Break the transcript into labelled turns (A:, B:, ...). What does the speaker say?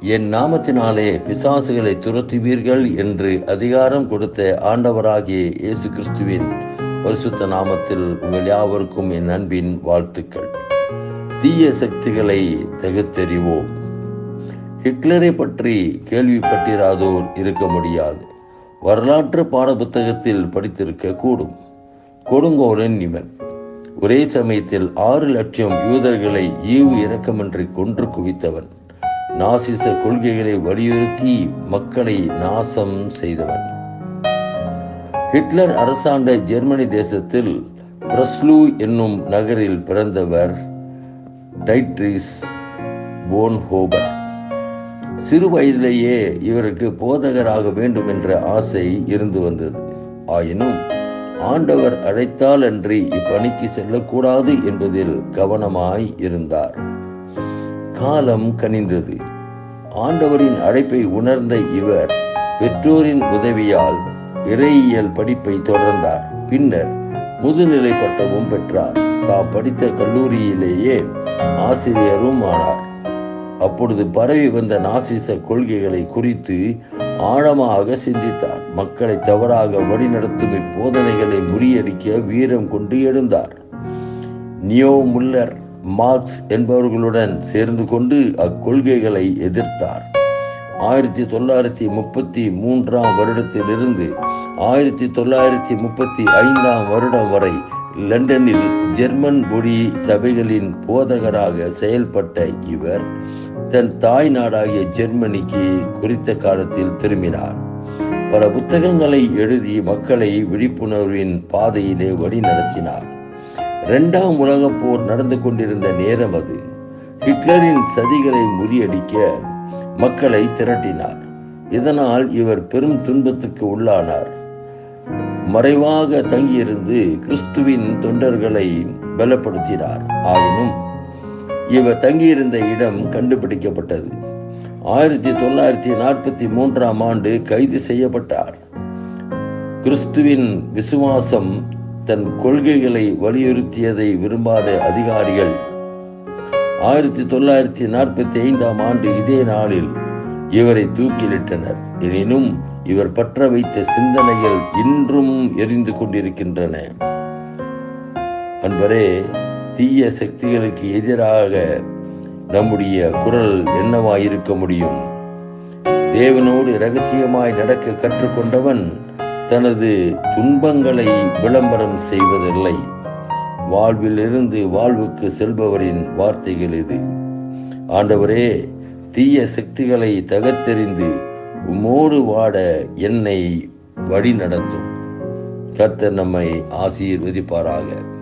A: என் நாமத்தினாலே பிசாசுகளை துரத்துவீர்கள் என்று அதிகாரம் கொடுத்த ஆண்டவராகிய இயேசு கிறிஸ்துவின் பரிசுத்த நாமத்தில் உங்கள் யாவருக்கும் என் அன்பின் வாழ்த்துக்கள். தீய சக்திகளை தகுத்தெறிவோம். ஹிட்லரை பற்றி கேள்விப்பட்டிராதோர் இருக்க முடியாது. வரலாற்று பாடப்புத்தகத்தில் படித்திருக்க கூடும். கொடுங்கோலன் இவன். ஒரே சமயத்தில் ஆறு லட்சம் யூதர்களை ஈவு இரக்கமின்றி கொன்று குவித்தவன். நாசிச கொள்கைகளை வலியுறுத்தி மக்களை நாசம் செய்தவன். ஹிட்லர் அரசாண்ட ஜெர்மனி தேசத்தில் பிரஸ்லூ என்னும் நகரில் பிறந்தவர் டைட்ரிஸ் போன்ஹோபர் சிறு வயதிலேயே இவருக்கு போதகராக வேண்டும் என்ற ஆசை இருந்து வந்தது. ஆயினும் ஆண்டவர் அழைத்தால் அன்றி இப்பணிக்கு செல்லக்கூடாது என்பதில் கவனமாய் இருந்தார். காலம் கனிந்தது. ஆண்டவரின் அழைப்பை உணர்ந்த இவர் பெற்றோரின் உதவியால் இறையியல் படிப்பை தொடர்ந்தார். பின்னர் முதுநிலை பட்டமும் பெற்றார். தாம் படித்த கல்லூரியிலேயே ஆசிரியரும் ஆனார். அப்பொழுது பரவி வந்த நாசிச கொள்கைகளை குறித்து ஆழமாக சிந்தித்தார். மக்களை தவறாக வழிநடத்தும் இப்போதனைகளை முறியடிக்க வீரம் கொண்டு எழுந்தார். நியோ முல்லர் மார்க்ஸ் என்பவர்களுடன் சேர்ந்து கொண்டு அக்கொள்கைகளை எதிர்த்தார். ஆயிரத்தி தொள்ளாயிரத்தி முப்பத்தி மூன்றாம் வருடத்திலிருந்து ஆயிரத்தி தொள்ளாயிரத்தி முப்பத்தி ஐந்தாம் வருடம் வரை லண்டனில் ஜெர்மன் மொழி சபைகளின் போதகராக செயல்பட்ட இவர் தன் தாய் நாடாகிய ஜெர்மனிக்கு குறித்த காலத்தில் திரும்பினார். பல புத்தகங்களை எழுதி மக்களை விழிப்புணர்வின் பாதையிலே வழி நடத்தினார் இரண்டாம் உலகப் போர் நடந்து கொண்டிருந்த நேரம் அது. ஹிட்லரின் சதிகளை முறியடிக்க மக்களை திரட்டினார். இதனால் இவர் பெரும் துன்பத்துக்கு உள்ளானார். மறைவாக தங்கியிருந்து கிறிஸ்துவின் தொண்டர்களை பலப்படுத்தினார். ஆயினும் இவர் தங்கியிருந்த இடம் கண்டுபிடிக்கப்பட்டது. ஆயிரத்தி தொள்ளாயிரத்தி நாற்பத்தி மூன்றாம் ஆண்டு கைது செய்யப்பட்டார். கிறிஸ்துவின் விசுவாசம் தன் கொள்கைகளை வலியுறுத்தியதை விரும்பாத அதிகாரிகள். ஆயிரத்தி தொள்ளாயிரத்தி நாற்பத்தி ஐந்தாம் ஆண்டு இதே நாளில் இவரை தூக்கிலிட்டனர். எனினும் இவர் பற்ற வைத்த சிந்தனைகள் இன்றும் எரிந்து கொண்டிருக்கின்றன. அன்பரே தீய சக்திகளுக்கு எதிராக நம்முடைய குரல் என்னவாயிருக்க முடியும்? தேவனோடு ரகசியமாய் நடக்க கற்றுக்கொண்டவன் தனது துன்பங்களை விளம்பரம் செய்வதில்லை. வாழ்விலிருந்து வாழ்வுக்கு செல்பவரின் வார்த்தைகள் இது. ஆண்டவரே தீய சக்திகளை தகத்தெறிந்து மோடு வாட என்னை வழி நடத்தும் கர்த்தர் நம்மை ஆசீர்வதிப்பாராக.